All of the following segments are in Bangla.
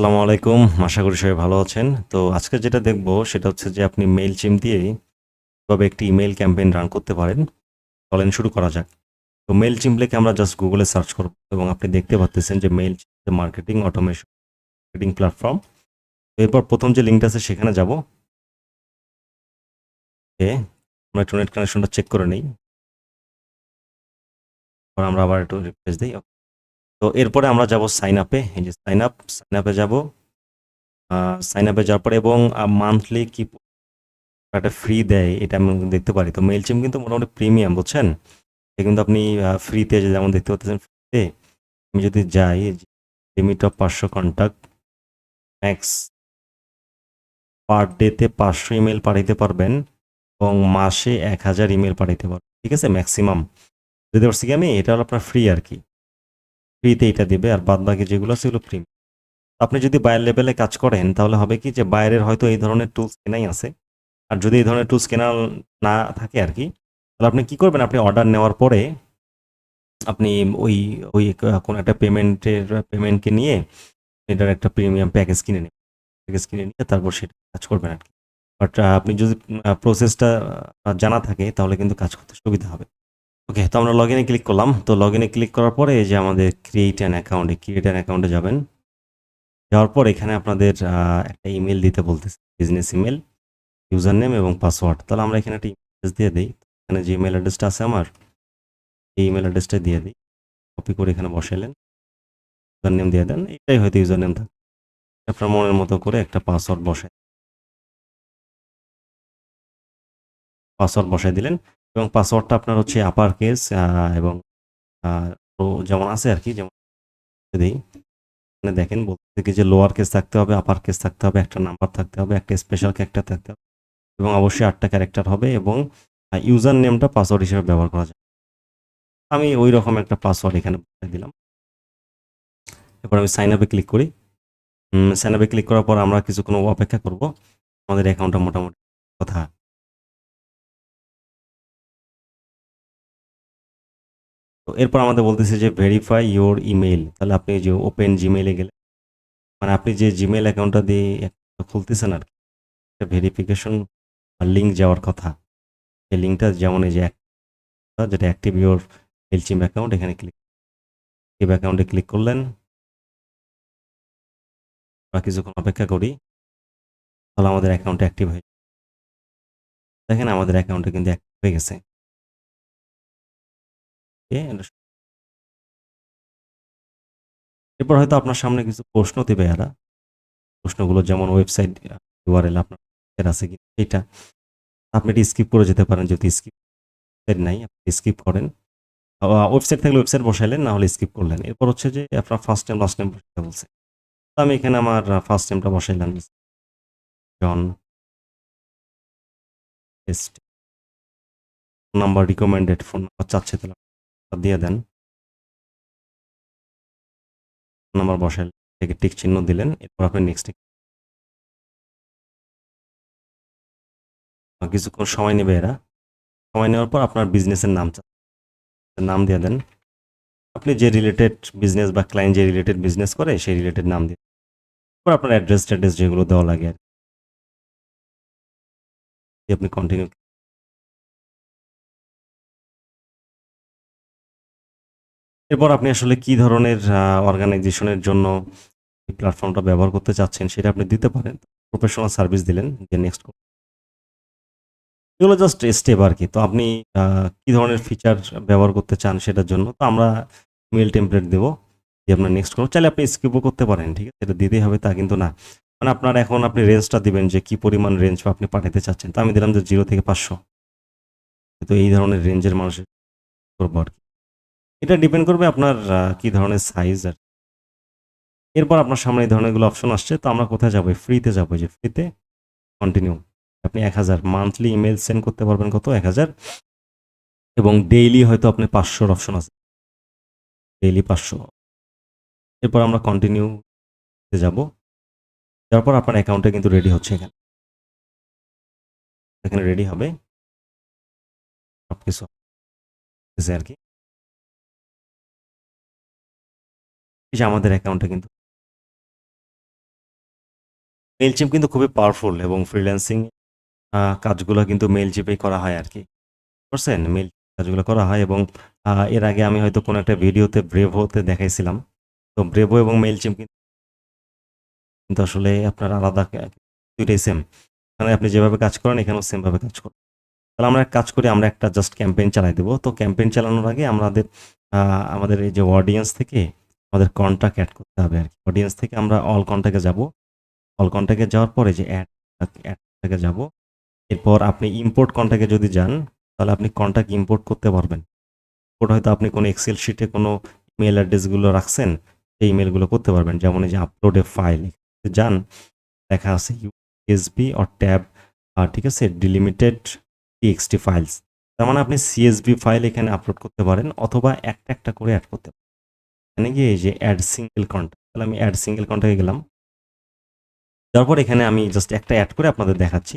আসসালামু আলাইকুম। আশা করি সবাই ভালো আছেন। তো আজকে যেটা দেখব সেটা হচ্ছে যে আপনি মেইল চিম দিয়েই কীভাবে একটি ইমেল ক্যাম্পেইন রান করতে পারেন। চলেন শুরু করা যাক। তো মেইল চিম লিখে আমরা জাস্ট গুগলে সার্চ করব এবং আপনি দেখতে পাচ্ছেন যে mail marketing automation marketing platform এরপর প্রথম যে লিঙ্কটা আছে সেখানে যাব। ওকে, আমরা একটু নেট কানেকশনটা চেক করে নিই। আমরা আবার একটু রিফ্রেশ দিই। তো এরপরে আমরা যাব সাইন আপে এই যে সাইন আপ সাইন আপে যাব। সাইন আপে যাওয়ার পরে এবং মান্থলি কি একটা ফ্রি দেয়, এটা আমি দেখতে পারি। তো মেল চিম কিন্তু মোটামুটি প্রিমিয়াম বুঝছেন? কিন্তু আপনি ফ্রিতে যেমন দেখতে পাচ্ছেন ফ্রিতে আমি যদি যাই লিমিট অফ পাঁচশো কন্ট্যাক্ট ম্যাক্স পার ডেতে পাঁচশো ইমেল পাঠাইতে পারবেন এবং মাসে এক হাজার ইমেল পাঠাইতে পারবেন। ঠিক আছে? ম্যাক্সিমাম যদি পারছি কি আমি? এটা হলো আপনার ফ্রি আর কি। ফ্রিতে এটা দেবে আর বাদ বাকি যেগুলো আছে সেগুলো ফ্রি আপনি যদি বাইরের লেভেলে কাজ করেন, তাহলে হবে কি যে বাইরের হয়তো এই ধরনের টুলস কেনাই আছে। আর যদি এই ধরনের টুলস কেনা না থাকে আর কি, তাহলে আপনি কি করবেন? আপনি অর্ডার নেওয়ার পরে আপনি ওই ওই কোনো একটা পেমেন্টের পেমেন্টকে নিয়ে এটার একটা প্রিমিয়াম প্যাকেজ কিনে নেবেন। প্যাকেজ কিনে নিয়ে তারপর সেটা কাজ করবেন আর কি। বাট আপনি যদি প্রসেসটা জানা থাকে, তাহলে কিন্তু কাজ করতে সুবিধা হবে। ওকে তো আমরা লগ ইনে ক্লিক করলাম। তো লগ ইনে ক্লিক করার পরে এই যে আমাদের ক্রিয়েট অ্যান অ্যাকাউন্টে ক্রিয়েট অ্যান অ্যাকাউন্টে যাবেন। যাওয়ার পর এখানে আপনাদের একটা ইমেল দিতে বলতেছে বিজনেস ইমেল ইউজার নেম এবং পাসওয়ার্ড তাহলে আমরা এখানে একটা ইমেল দিয়ে দিই। এখানে যে ইমেল অ্যাড্রেসটা আছে আমার, এই ইমেল অ্যাড্রেসটা দিয়ে দিই। কপি করে এখানে বসাইলেন। ইউজার নেম দিয়ে দেন। এটাই হয়তো ইউজার নেম থাকে আপনার মনের মতো করে একটা পাসওয়ার্ড বসায়। পাসওয়ার্ড বসাই দিলেন এবং পাসওয়ার্ডটা আপনার হচ্ছে আপার কেস এবং যেমন আছে আর কি, যেমন দিই। এখানে দেখেন, বলতে কি যে লোয়ার কেস থাকতে হবে আপার কেস থাকতে হবে, একটা নাম্বার থাকতে হবে, একটা স্পেশাল ক্যারেক্টার থাকতে হবে এবং অবশ্যই আটটা ক্যারেক্টার হবে এবং ইউজার নেমটা পাসওয়ার্ড হিসেবে ব্যবহার করা যায়। আমি ওই রকম একটা পাসওয়ার্ড এখানে দিলাম। এরপর আমি সাইন আপে ক্লিক করি। সাইন আপে ক্লিক করার পর আমরা কিছুক্ষণ অপেক্ষা করব। আমাদের অ্যাকাউন্টটা মোটামুটি কথা তো এরপর আমাদের বলতেছে যে ভেরিফাই ইওর ইমেল তাহলে আপনি যে ওপেন জিমেইলে গেলে মানে আপনি যে জিমেল অ্যাকাউন্টটা দিয়ে খুলতেছেন আর কি ভেরিফিকেশন লিঙ্ক যাওয়ার কথা, এই লিঙ্কটা যেমন এই যে একটা যেটা অ্যাক্টিভ ইওর এলচিম অ্যাকাউন্ট এখানে ক্লিক অ্যাক্টিভ অ্যাকাউন্টে ক্লিক করলেন আমরা কিছুক্ষণ অপেক্ষা করি, তাহলে আমাদের অ্যাকাউন্টে অ্যাক্টিভ হয়ে। দেখেন আমাদের অ্যাকাউন্টে কিন্তু অ্যাক্টিভ হয়ে গেছে এরপর হয়তো আপনার সামনে কিছু প্রশ্ন দেবে এরা। প্রশ্নগুলো যেমন ওয়েবসাইট ইউআরএল আপনার আছে কি এটা। আপনি এটি স্কিপ করে যেতে পারেন যদি স্কিপ নাই, আপনি স্কিপ করেন। ওয়েবসাইট থাকলে ওয়েবসাইট বসাইলেন, না হলে স্কিপ করলেন। এরপর হচ্ছে যে, আপনার ফার্স্ট টাইম লাস্ট টাইম বসাতে বলছে। তো আমি এখানে আমার ফার্স্ট টাইমটা বসাইলাম। জন phone number recommended phone number চাচ্ছে তাহলে। দিয়ে দেন। নাম্বার বসাইলেন থেকে টিক চিহ্ন দিলেন, এরপর আপনি নেক্সট কিছুক্ষণ সময় নেবে এরা। সময় নেওয়ার পর আপনার বিজনেসের নাম নাম দিয়ে দেন। আপনি যে রিলেটেড বিজনেস বা ক্লায়েন্ট যে রিলেটেড বিজনেস করে, সেই রিলেটেড নাম দিয়ে আপনার অ্যাড্রেস ট্যাড্রেস যেগুলো দেওয়া লাগে আর। আপনি কন্টিনিউ এরপর আপনি আসলে কি ধরনের অর্গানাইজেশনের জন্য এই প্ল্যাটফর্মটা ব্যবহার করতে চাচ্ছেন সেটা আপনি দিতে পারেন। প্রফেশনাল সার্ভিস দিলেন, যে নেক্সট এগুলো জাস্ট স্টেপ আর কি তো আপনি কি ধরনের ফিচার ব্যবহার করতে চান সেটার জন্য? তো আমরা মেল টেমপ্লেট দেবো, দিয়ে আপনার নেক্সট করো চাইলে আপনি স্কিপও করতে পারেন, ঠিক আছে? এটা দিতেই হবে, তা কিন্তু না। মানে আপনার এখন আপনি রেঞ্জটা দিবেন যে কি পরিমাণ রেঞ্জ আপনি পাঠাতে চাচ্ছেন। তো আমি দিলাম যে জিরো থেকে পাঁচশো। তো এই ধরনের রেঞ্জের মানুষের করব আর কি এটা ডিপেন্ড করবে আপনার কি ধরনের সাইজ আর। এরপর আপনার সামনে এই ধরনেরগুলো অপশন আসছে, তো আমরা কোথায় যাব? ফ্রিতে যাব যে ফ্রিতে কন্টিনিউ আপনি এক হাজার মান্থলি ইমেল সেন্ড করতে পারবেন কত? এক হাজার। এবং ডেইলি হয়তো আপনি পাঁচশোর অপশন আছে। ডেইলি পাঁচশো। এরপর আমরা কন্টিনিউ যাব। তারপর আপনার অ্যাকাউন্টটা কিন্তু রেডি হচ্ছে এখানে। এখানে রেডি হবে। সব কিছু আর কি। যে আমাদের অ্যাকাউন্টটা কিন্তু মেইলচিম কিন্তু খুবই পাওয়ারফুল এবং ফ্রিল্যান্সিং কাজগুলো কিন্তু মেইলচিপেই করা হয় আর কি বুঝছেন? মেইল কাজগুলো করা হয় এবং এর আগে আমি হয়তো কোনো একটা ভিডিওতে ব্রেভোতে দেখাইছিলাম। তো ব্রেভো এবং মেইলচিম কিন্তু কিন্তু আসলে আপনার আলাদা দুইটাই সেম মানে আপনি যেভাবে কাজ করেন, এখানেও সেমভাবে কাজ করেন। তাহলে আমরা কাজ করি, আমরা একটা জাস্ট ক্যাম্পেইন চালাই দেবো। তো ক্যাম্পেইন চালানোর আগে আমাদের আমাদের এই যে অডিয়েন্স থেকে আমাদের কন্ট্যাক্ট অ্যাড করতে হবে আর কি অডিয়েন্স থেকে আমরা অল কন্ট্যাক্টে যাব। অল কন্ট্যাক্টে যাওয়ার পরে যে অ্যাড অ্যাড থেকে যাব, এরপর আপনি ইম্পোর্ট কন্ট্যাক্টে যদি যান, তাহলে আপনি কন্ট্যাক্ট ইম্পোর্ট করতে পারবেন। ইম্পোর্ট হয়তো আপনি কোনো এক্সেল শিটে কোনো ইমেল অ্যাড্রেসগুলো রাখছেন, সেই ইমেলগুলো করতে পারবেন। যেমন এই যে আপলোড এ ফাইল যান, লেখা আছে ইউএসবি অর ট্যাব ঠিক আছে ডিলিমিটেড টিএক্সটি ফাইলস তার মানে আপনি সিএসবি ফাইল এখানে আপলোড করতে পারেন, অথবা একটা একটা করে অ্যাড করতে পারেন। এখানে গিয়ে যে অ্যাড সিঙ্গেল কন্ট্যাক্ট তাহলে আমি অ্যাড সিঙ্গেল কন্ট্যাক্টে গেলাম। তারপর এখানে আমি জাস্ট একটা অ্যাড করে আপনাদের দেখাচ্ছি।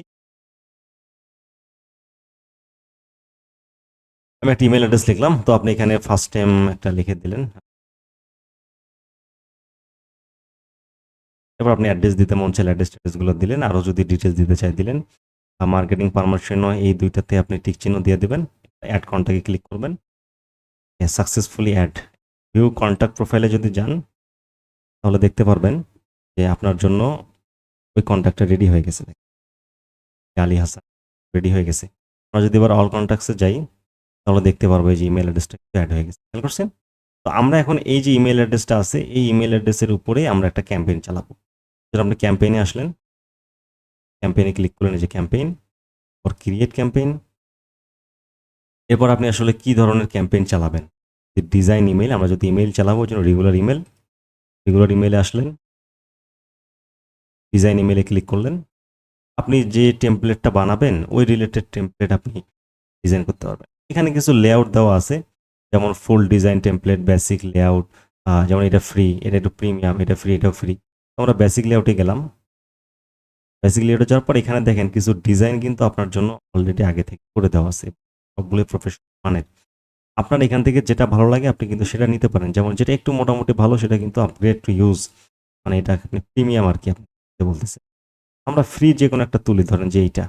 আমি একটা ইমেল অ্যাড্রেস লিখলাম, তো আপনি এখানে ফার্স্ট টাইম একটা লিখে দিলেন। এবার আপনি অ্যাড্রেস দিতে মন চাইলে অ্যাড্রেস ট্যাড্রেসগুলো দিলেন আরও যদি ডিটেলস দিতে চাই দিলেন। মার্কেটিং পারমিশন এই দুইটাতে আপনি টিক চিহ্ন দিয়ে দেবেন অ্যাড কন্ট্যাক্টে ক্লিক করবেন। সাকসেসফুলি অ্যাড ভিউ কন্ট্যাক্ট প্রোফাইলে যদি যান, তাহলে দেখতে পারবেন যে আপনার জন্য ওই কন্ট্যাক্টটা রেডি হয়ে গেছে। আলী হাসান রেডি হয়ে গেছে। আমরা যদি এবার অল কন্ট্যাক্টসে যাই, তাহলে দেখতে পারব এই যে ইমেল অ্যাড্রেসটা অ্যাড হয়ে গেছে। খেয়াল করছেন? তো আমরা এখন এই যে ইমেল অ্যাড্রেসটা আছে, এই ইমেল অ্যাড্রেসের উপরে আমরা একটা ক্যাম্পেইন চালাবো। যেটা আপনি ক্যাম্পেইনে আসলেন। ক্যাম্পেইনে ক্লিক করলেন এই যে ক্যাম্পেইন ওর ক্রিয়েট ক্যাম্পেইন এরপর আপনি আসলে কি ধরনের ক্যাম্পেইন চালাবেন? ডিজাইন ইমেল আমরা যদি ইমেল চালাবো জন্য রেগুলার ইমেল রেগুলার ইমেলে আসলেন ডিজাইন ইমেলে ক্লিক করলেন, আপনি যে টেমপ্লেটটা বানাবেন, ওই রিলেটেড টেমপ্লেট আপনি ডিজাইন করতে পারবেন। এখানে কিছু লেআউট দেওয়া আছে, যেমন full design template basic layout যেমন এটা ফ্রি এটা একটু প্রিমিয়াম এটা ফ্রি এটাও ফ্রি আমরা বেসিক লেআউটে গেলাম। বেসিক লেআউটে যাওয়ার পর এখানে দেখেন কিছু ডিজাইন কিন্তু আপনার জন্য অলরেডি আগে থেকে করে দেওয়া আছে। সবগুলোই প্রফেশনাল মানের। আপনার এখান থেকে যেটা ভালো লাগে, আপনি কিন্তু সেটা নিতে পারেন। যেমন যেটা একটু মোটামুটি ভালো, সেটা কিন্তু আপগ্রেড টু ইউজ মানে এটা প্রিমিয়াম আর কি আপনি বলতেছে আমরা ফ্রি যে কোনো একটা তুলি, ধরেন যে এইটা।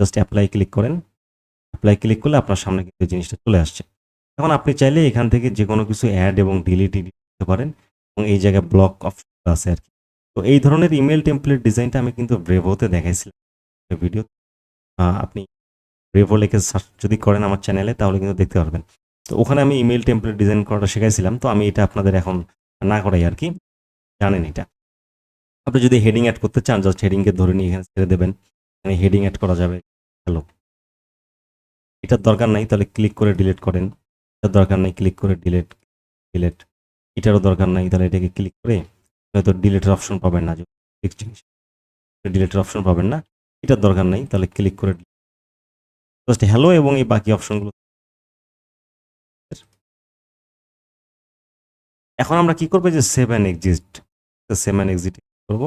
জাস্ট অ্যাপ্লাই ক্লিক করেন। অ্যাপ্লাই ক্লিক করলে আপনার সামনে কিন্তু জিনিসটা চলে আসছে। এখন আপনি চাইলে এখান থেকে যে কোনো কিছু অ্যাড এবং ডিলিট করতে পারেন এবং এই জায়গায় ব্লক অপশন আছে আর কি। তো এই ধরনের ইমেল টেমপ্লেট ডিজাইনটা আমি কিন্তু ব্রেভোতে দেখাইছিলাম ভিডিও আপনি ব্রেভো লিখে সার্চ যদি করেন আমার চ্যানেলে তাহলে কিন্তু দেখতে পারবেন। তো ওখানে আমি ইমেল টেমপ্লেট ডিজাইন করাটা শেখাইছিলাম। তো আমি এটা আপনাদের এখন না করাই আর কি, জানেন এটা। আপনি যদি হেডিং অ্যাড করতে চান জাস্ট হেডিংকে ধরে নিয়ে এখানে ছেড়ে দেবেন। এখানে হেডিং অ্যাড করা যাবে। হ্যালো। এটার দরকার নাই, তাহলে ক্লিক করে ডিলিট করেন। এটার দরকার নাই ক্লিক করে ডিলিট ডিলিট এটারও দরকার নাই, তাহলে এটাকে ক্লিক করে হয়তো ডিলিটের অপশন পাবেন না। ডিলিটের অপশন পাবেন না। এটার দরকার নাই, তাহলে ক্লিক করে জাস্ট হ্যালো এবং এই বাকি অপশনগুলো এখন আমরা কি করব যে save exist save and exit করব?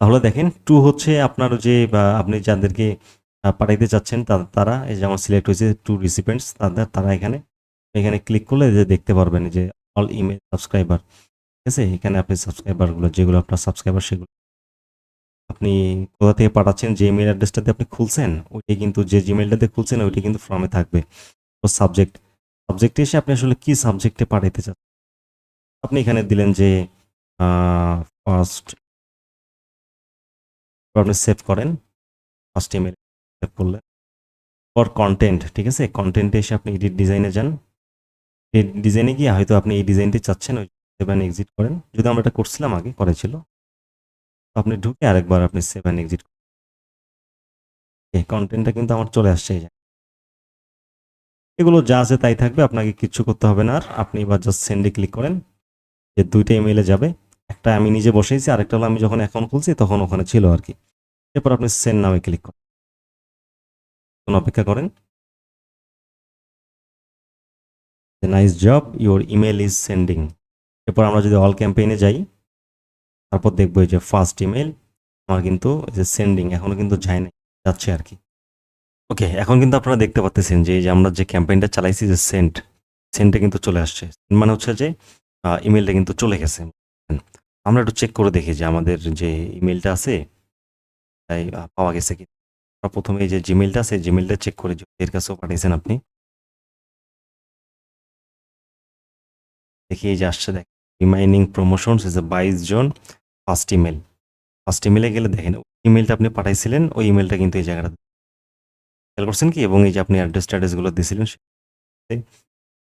তাহলে দেখেন টু হচ্ছে আপনার যে আপনি যাদেরকে পাঠাইতে চাচ্ছেন তারা, এই যেমন সিলেক্ট হয়েছে টু রিসিপেন্টস তাদের, তারা এখানে এখানে ক্লিক করলে যে দেখতে পারবেন যে অল ইমেল সাবস্ক্রাইবার ঠিক আছে? এখানে আপনি সাবস্ক্রাইবারগুলো যেগুলো আপনার সাবস্ক্রাইবার সেগুলো, আপনি কোথা থেকে পাঠাচ্ছেন, যে ইমেল অ্যাড্রেসটাতে আপনি খুলছেন ওইটাই কিন্তু, যে জিমেলটাতে খুলছেন, ওইটা কিন্তু ফর্মে থাকবে। তো সাবজেক্ট সাবজেক্টে এসে আপনি আসলে কি সাবজেক্টে পাঠাইতে চান? আপনি এখানে দিলেন যে ফার্স্ট আপনি সেভ করেন। ফার্স্ট ইমেল সেভ করলেন। ফর কন্টেন্ট ঠিক আছে? কন্টেন্টে এসে আপনি এডিট ডিজাইনে যান। এই ডিজাইনে গিয়ে হয়তো আপনি এই ডিজাইনটি চাচ্ছেন, ওই সেভেন এক্সিট করেন। যদি আমরা এটা করছিলাম আগে করেছিল আপনি ঢুকে আরেকবার আপনি সেভেন এক্সিট কন্টেন্টটা কিন্তু আমার চলে আসছে এই। এগুলো যা আছে তাই থাকবে, আপনাকে কিচ্ছু করতে হবে না। আর আপনি এবার জাস্ট সেন্ডে ক্লিক করেন, যে দুইটা ইমেলে যাবে। একটা আমি নিজে বসেছি আরেকটা হলো আমি যখন অ্যাকাউন্ট খুলছি, তখন ওখানে ছিল আর কি। এরপর আপনি সেন্ড নামে ক্লিক করেন। অপেক্ষা করেন। Nice job your email is sending এরপর আমরা যদি অল ক্যাম্পেইনে যাই, তারপর দেখব যে ফার্স্ট ইমেল আমার কিন্তু সেন্ডিং এখনও কিন্তু যায় যাচ্ছে আর কি। ওকে এখন কিন্তু আপনারা দেখতে পাচ্ছেন যে আমরা যে ক্যাম্পেইনটা চালাইছি যে সেন্ট সেন্টে কিন্তু চলে আসছে। মানে হচ্ছে যে ইমেলটা কিন্তু চলে গেছে। আমরা একটু চেক করে দেখি যে আমাদের যে ইমেলটা আছে, তাই পাওয়া গেছে কি আমরা প্রথমে যে জিমেইলটা আছে জিমেইলটা চেক করে এর কাছেও পাঠিয়েছেন আপনি। দেখি এই যে আসছে, দেখ রিমাইনিং প্রমোশনস ইজ এ বাইশ জন ফার্স্ট ইমেল ফার্স্ট ইমেলে গেলে দেখেন ইমেলটা আপনি পাঠাইছিলেন, ওই ইমেলটা কিন্তু এই জায়গাটা খেয়াল করছেন কি? এবং এই যে আপনি অ্যাড্রেস ট্যাড্রেসগুলো দিয়েছিলেন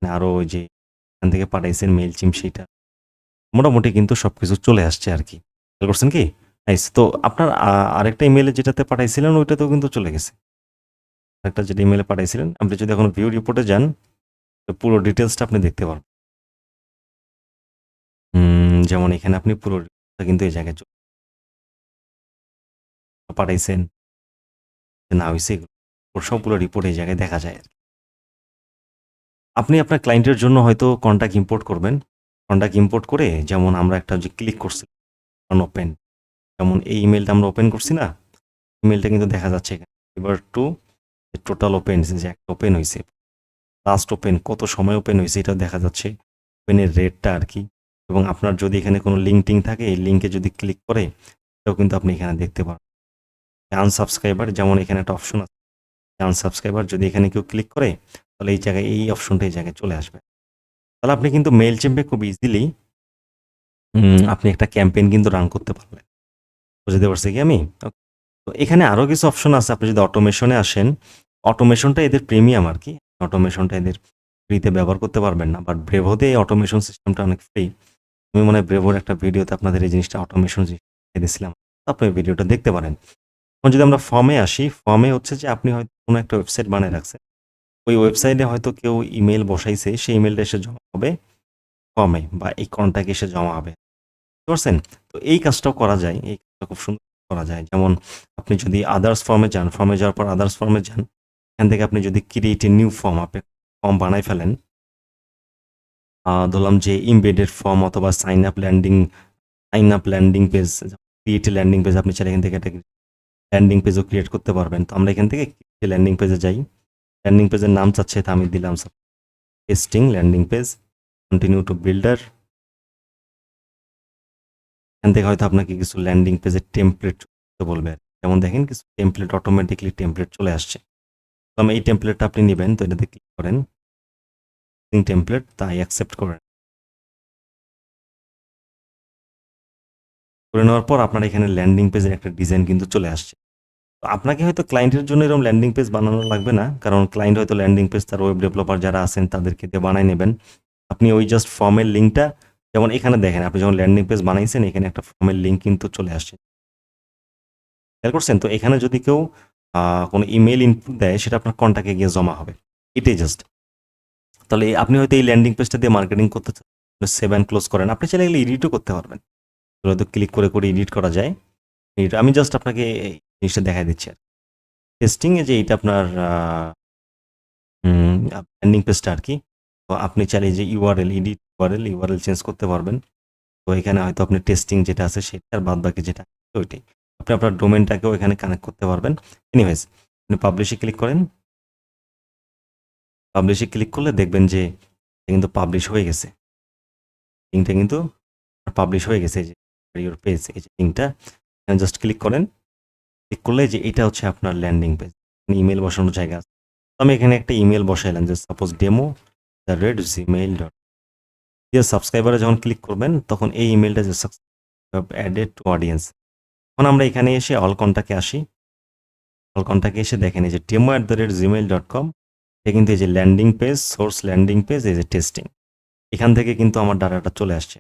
আরও ওই যে এখান থেকে পাঠাইছেন মেল চিম সেইটা। মোটামুটি কিন্তু সব কিছু চলে আসছে আর কি। খেয়াল করছেন কি? নাইস তো আপনার আরেকটা ইমেলে যেটাতে পাঠাইছিলেন, ওইটাতেও কিন্তু চলে গেছে। একটা যেটা ইমেলে পাঠাইছিলেন, আপনি যদি এখন ভিউ রিপোর্টে যান পুরো ডিটেলসটা আপনি দেখতে পারবেন। যেমন এখানে আপনি পুরো কিন্তু এই জায়গায় পাঠাইছেন। না হয়েছে এগুলো সবগুলো রিপোর্ট এই জায়গায় দেখা যায়। আপনি আপনার ক্লায়েন্টের জন্য হয়তো কন্ট্যাক্ট ইম্পোর্ট করবেন। কন্ট্যাক্ট ইম্পোর্ট করে যেমন আমরা একটা যে ক্লিক করছি ওপেন যেমন এই ইমেলটা আমরা ওপেন করছি না ইমেলটা কিন্তু দেখা যাচ্ছে এখানে। এবার টু টোটাল ওপেন যে একটা ওপেন হয়েছে লাস্ট ওপেন কত সময় ওপেন হয়েছে এটা দেখা যাচ্ছে। ওপেনের রেটটা আর কি। এবং আপনার যদি এখানে কোনো লিঙ্ক টিং থাকে, এই লিঙ্কে যদি ক্লিক করে, এটাও কিন্তু আপনি এখানে দেখতে পারবেন। আনসাবস্ক্রাইবার যেমন এখানে একটা অপশন আছে। আনসাবস্ক্রাইবার যদি এখানে কেউ ক্লিক করে তাহলে এই জায়গায় এই অপশনটা এই জায়গায় চলে আসবে। তাহলে আপনি কিন্তু মেল চেম্পে খুব ইজিলি আপনি একটা ক্যাম্পেইন কিন্তু রান করতে পারবেন। বুঝতে পারছি কি আমি? তো এখানে আরও কিছু অপশন আছে আপনি যদি অটোমেশনে আসেন অটোমেশনটা এদের প্রিমিয়াম আর কি। অটোমেশনটা এদের ফ্রিতে ব্যবহার করতে পারবেন না বাট ব্রেভোতে এই অটোমেশন সিস্টেমটা অনেক ফ্রি আমি মনে হয় ব্রেভোর একটা ভিডিওতে আপনাদের এই জিনিসটা অটোমেশন দিয়েছিলাম আপনি ভিডিওটা দেখতে পারেন। এখন যদি আমরা ফর্মে আসি ফর্মে হচ্ছে যে আপনি হয়তো কোনো একটা ওয়েবসাইট বানিয়ে রাখছেন। ওই ওয়েবসাইটে হয়তো কেউ ইমেল বসাইছে, সেই ইমেলটা এসে জমা হবে ফর্মে বা এই কন্ট্যাক্ট এসে জমা হবে। বুঝতে তো এই কাজটাও করা যায়, এই কাজটা খুব সুন্দর করা যায়। যেমন আপনি যদি আদার্স ফর্মে যান ফর্মে যাওয়ার পর আদার্স ফর্মে যান, এখান থেকে আপনি যদি ক্রিয়েট এ নিউ ফর্ম আপনি ফর্ম বানাই ফেলেন ধরলাম যে ইমবেডেড ফর্ম অথবা sign up landing sign up landing page create landing page আপনি চাইলে এখান থেকে একটা ল্যান্ডিং পেজও ক্রিয়েট করতে পারবেন। তো আমরা এখান থেকে ল্যান্ডিং পেজে যাই। ল্যান্ডিং পেজের নাম চাচ্ছে তা আমি দিলাম testing landing page continue to builder এখান থেকে হয়তো আপনাকে কিছু ল্যান্ডিং পেজের টেমপ্লেট বলবে। যেমন দেখেন কিছু টেমপ্লেট অটোমেটিকলি টেমপ্লেট চলে আসছে। তো আমি এই টেমপ্লেটটা আপনি নেবেন, তো এটাতে ক্লিক করেন। টেমপ্লেট তাই অ্যাকসেপ্ট করেন। করে নেওয়ার পর আপনার এখানে ল্যান্ডিং পেজের একটা ডিজাইন কিন্তু চলে আসছে। আপনাকে হয়তো ক্লায়েন্টের জন্য এরকম ল্যান্ডিং পেজ বানানো লাগবে না, কারণ ক্লায়েন্ট হয়তো ল্যান্ডিং পেজ তার ওয়েব ডেভেলপার যারা আছেন তাদেরকে দিয়ে বানাই নেবেন। আপনি ওই জাস্ট ফর্মের লিঙ্কটা যেমন এখানে দেখেন, আপনি যখন ল্যান্ডিং পেজ বানাইছেন, এখানে একটা ফর্মের লিঙ্ক কিন্তু চলে আসছে। খেয়াল করছেন? তো এখানে যদি কেউ কোনো ইমেল ইনপুট দেয়, সেটা আপনার কন্ট্যাক্টে গিয়ে জমা হবে। এটাই জাস্ট তাহলে আপনি হয়তো এই ল্যান্ডিং পেজটা দিয়ে মার্কেটিং করতে চান সেভ অ্যান্ড ক্লোজ করেন। আপনি চাইলে এগুলো এডিটও করতে পারবেন। হয়তো ক্লিক করে করে এডিট করা যায়। আমি জাস্ট আপনাকে জিনিসটা দেখাই দিচ্ছি। টেস্টিংয়ে যে এইটা আপনার ল্যান্ডিং পেজটা আর কি, তো আপনি চাইলে যে URL edit URL URL change করতে পারবেন। তো এখানে হয়তো আপনি টেস্টিং যেটা আছে সেটার বাদ বাকি যেটা ওইটাই। আপনি আপনার ডোমেনটাকেও এখানে কানেক্ট করতে পারবেন। এনিওয়েজ আপনি পাবলিশে ক্লিক করেন। পাবলিশে ক্লিক করলে দেখবেন যে কিন্তু পাবলিশ হয়ে গেছে। লিঙ্কটা কিন্তু পাবলিশ হয়ে গেছে যে ইউর পেজ এই যে লিঙ্কটা জাস্ট ক্লিক করেন। ক্লিক করলে যে এটা হচ্ছে আপনার ল্যান্ডিং পেজ ইমেল বসানোর জায়গা আছে। আমি এখানে একটা ইমেল বসাইলাম যে suppose demo the red gmail dot দিয়ে সাবস্ক্রাইবারে যখন ক্লিক করবেন, তখন এই ইমেলটা যে অ্যাডেড টু অডিয়েন্স এখন আমরা এখানে এসে অল কন্টাকে আসি। অল কন্টাকে এসে দেখেন এই যে demo at the rate gmail dot com কিন্তু এই যে landing page source landing page এই যে টেস্টিং এখান থেকে কিন্তু আমার ডাটাটা চলে আসছে।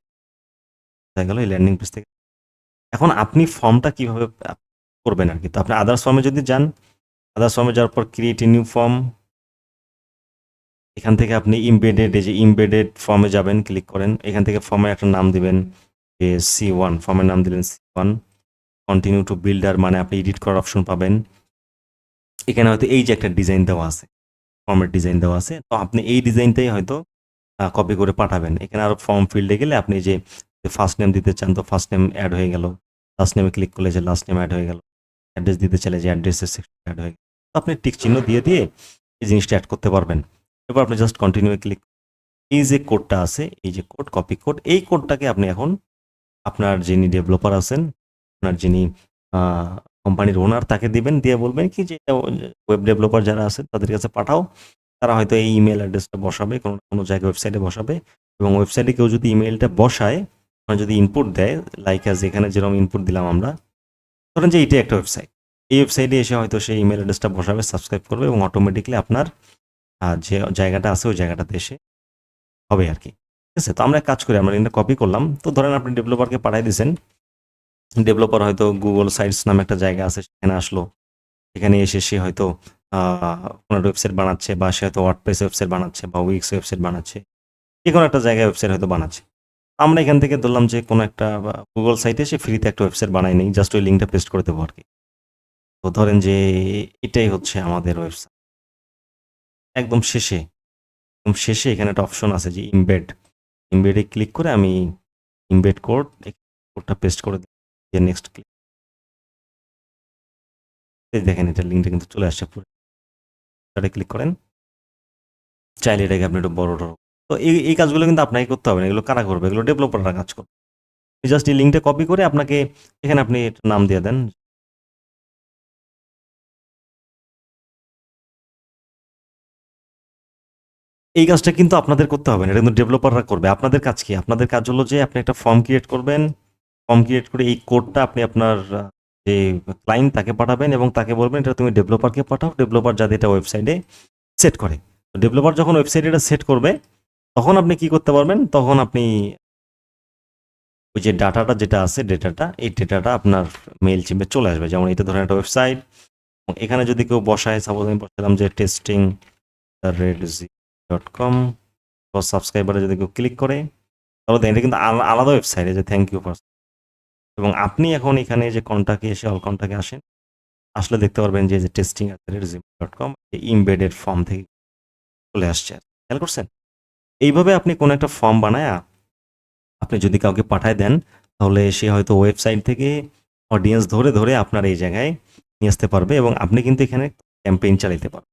দেখা গেল এই ল্যান্ডিং পেজ থেকে। এখন আপনি ফর্মটা কীভাবে করবেন আর কি তো আপনি আদার্স ফর্মে যদি যান আদার্স ফর্মে যাওয়ার পর ক্রিয়েট এ নিউ ফর্ম এখান থেকে আপনি ইমবেডেড এই যে ইমবেডেড ফর্মে যাবেন ক্লিক করেন, এখান থেকে ফর্মে একটা নাম দিবেন যে সি ওয়ান ফর্মের নাম দিলেন C one continue to builder মানে আপনি এডিট করার অপশন পাবেন। এখানে হয়তো এই যে একটা ডিজাইন দেওয়া আছে ফর্মের ডিজাইন দেওয়া আছে, তো আপনি এই ডিজাইনটাই হয়তো কপি করে পাঠাবেন। এখানে আরও ফর্ম ফিল্ডে গেলে আপনি যে ফার্স্ট নেম দিতে চান, তো ফার্স্ট নেম অ্যাড হয়ে গেল। লাস্ট নেমে ক্লিক করলে যে লাস্ট নেম অ্যাড হয়ে গেল। অ্যাড্রেস দিতে চাইলে যে অ্যাড্রেসের সেকশন অ্যাড হয়ে। আপনি টিক চিহ্ন দিয়ে দিয়ে এই জিনিসটা অ্যাড করতে পারবেন। এরপর আপনি জাস্ট কন্টিনিউ ক্লিক এই যে কোডটা আছে, এই যে কোড কপি কোড এই কোডটাকে আপনি এখন আপনার যিনি ডেভেলপার আছেন, আপনার যিনি কোম্পানির ওনার তাকে দিবেন, দিয়ে বলবেন কি যে ওয়েব ডেভেলপার যারা আছে তাদের কাছে পাঠাও। তারা হয়তো এই ইমেল অ্যাড্রেসটা বসাবে, কোনো কোনো জায়গায় ওয়েবসাইটে বসাবে। এবং ওয়েবসাইটে কেউ যদি ইমেলটা বসায় মানে যদি ইনপুট দেয় লাইক অ্যাজ এখানে যেরকম ইনপুট দিলাম আমরা ধরেন যে এইটাই একটা ওয়েবসাইট এই ওয়েবসাইটে এসে হয়তো সেই ইমেল অ্যাড্রেসটা বসাবে সাবস্ক্রাইব করবে এবং অটোমেটিকলি আপনার যে জায়গাটা আছে ওই জায়গাটাতে এসে হবে আর কি। ঠিক আছে? তো আমরা কাজ করি, আমরা লিঙ্কটা কপি করলাম। তো ধরেন আপনি ডেভেলপারকে পাঠিয়ে দিয়েছেন। ডেভেলপার হয়তো গুগল সাইটস নামে একটা জায়গা আছে, সেখানে আসলো। সেখানে এসে সে হয়তো কোনো ওয়েবসাইট বানাচ্ছে বা সে হয়তো ওয়ার্ডপ্রেস ওয়েবসাইট বানাচ্ছে বা উইক্স ওয়েবসাইট বানাচ্ছে। যে কোনো একটা জায়গায় ওয়েবসাইট হয়তো বানাচ্ছে। আমরা এখান থেকে ধরলাম যে কোনো একটা গুগল সাইটে সে ফ্রিতে একটা ওয়েবসাইট বানাই নেই জাস্ট ওই লিঙ্কটা পেস্ট করে দেবো আর কি তো ধরেন যে এটাই হচ্ছে আমাদের ওয়েবসাইট একদম শেষে একদম শেষে এখানে একটা অপশন আছে যে ইমবেড ইমবেডে ক্লিক করে আমি ইমবেড কোড কোডটা পেস্ট করে দিয়ে নেক্সট ক্লিক দেখেন এটা লিঙ্কটা কিন্তু চলে আসছে পুরো। ক্লিক করেন। চাইলে এটাকে আপনি একটু বড় তো এই এই কাজগুলো কিন্তু আপনাকে করতে হবে না। এগুলো কারা করবে? এগুলো ডেভেলপাররা কাজ করবে। জাস্ট এই লিঙ্কটা কপি করে আপনাকে এখানে আপনি নাম দিয়ে দেন। এই কাজটা কিন্তু আপনাদের করতে হবে না। এটা কিন্তু ডেভেলপাররা করবে। আপনাদের কাজ কি? আপনাদের কাজ হলো যে আপনি একটা ফর্ম ক্রিয়েট করবেন। ফর্ম ক্রিয়েট করে এই কোডটা আপনি আপনার যে ক্লায়েন্ট তাকে পাঠাবেন এবং তাকে বলবেন, এটা তুমি ডেভেলপারকে পাঠাও। ডেভেলপার যাতে এটা ওয়েবসাইটে সেট করে। ডেভেলপার যখন ওয়েবসাইটে এটা সেট করবে তখন আপনি কি করতে পারবেন? তখন আপনি ওই যে ডাটাটা যেটা আছে, ডেটাটা, এই ডেটাটা আপনার মেল চিমে চলে আসবে। যেমন এটা ধরেন একটা ওয়েবসাইট এখানে যদি কেউ বসায় সাপোজ আমি বসালাম যে টেস্টিং রেড ডট কম সাবস্ক্রাইবারে যদি কেউ ক্লিক করে, তাহলে এটা কিন্তু আলা- আলাদা ওয়েবসাইটে যে থ্যাংক ইউ ফর এবং আপনি এখন এখানে যে কন্টাকে এসে অল কন্টাকে আসেন, আসলে দেখতে পারবেন যে testing dot com embedded form থেকে চলে আসছে। খেয়াল করছেন? এইভাবে আপনি কোনো একটা ফর্ম বানায়া আপনি যদি কাউকে পাঠায় দেন, তাহলে সে হয়তো ওয়েবসাইট থেকে অডিয়েন্স ধরে ধরে আপনার এই জায়গায় নিয়ে আসতে পারবে এবং আপনি কিন্তু এখানে ক্যাম্পেইন চালাতে পারবেন।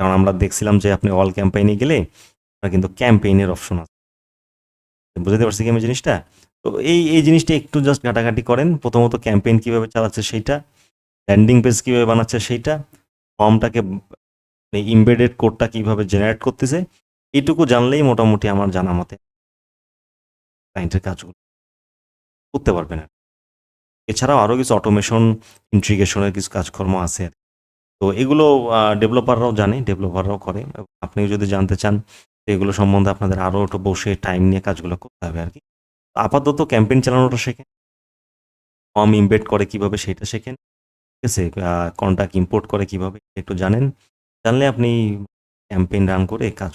কারণ আমরা দেখছিলাম যে আপনি অল ক্যাম্পেইনে গেলে আপনার কিন্তু ক্যাম্পেইনের অপশন আছে। বুঝতে পারছি কি আমি জিনিসটা? তো এই এই জিনিসটা একটু জাস্ট ঘাটাঘাটি করেন। প্রথমত ক্যাম্পেইন কীভাবে চালাচ্ছে সেইটা ল্যান্ডিং পেজ কীভাবে বানাচ্ছে সেইটা ফর্মটাকে ইমবেডেড কোডটা কীভাবে জেনারেট করতেছে এইটুকু জানলেই মোটামুটি আমার জানা মতে ক্লায়েন্টের কাজগুলো করতে পারবেন আর এছাড়াও আরও কিছু অটোমেশন ইন্ট্রিগেশনের কিছু কাজকর্ম আছে আর তো এগুলো ডেভেলপাররাও জানে ডেভেলপাররাও করে। আপনিও যদি জানতে চান এগুলো সম্বন্ধে আপনাদের আরও একটু বসে টাইম নিয়ে কাজগুলো করতে হবে আর কি। আপাতত ক্যাম্পেইন চালানোটা শেখেন। ফর্ম ইমবেড করে কীভাবে সেটা শেখেন। ঠিক আছে? কন্ট্যাক্ট ইম্পোর্ট করে কীভাবে একটু জানেন। জানলে আপনি ক্যাম্পেইন রান করে কাজ।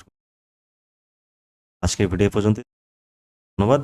আজকের ভিডিও এ পর্যন্ত ধন্যবাদ।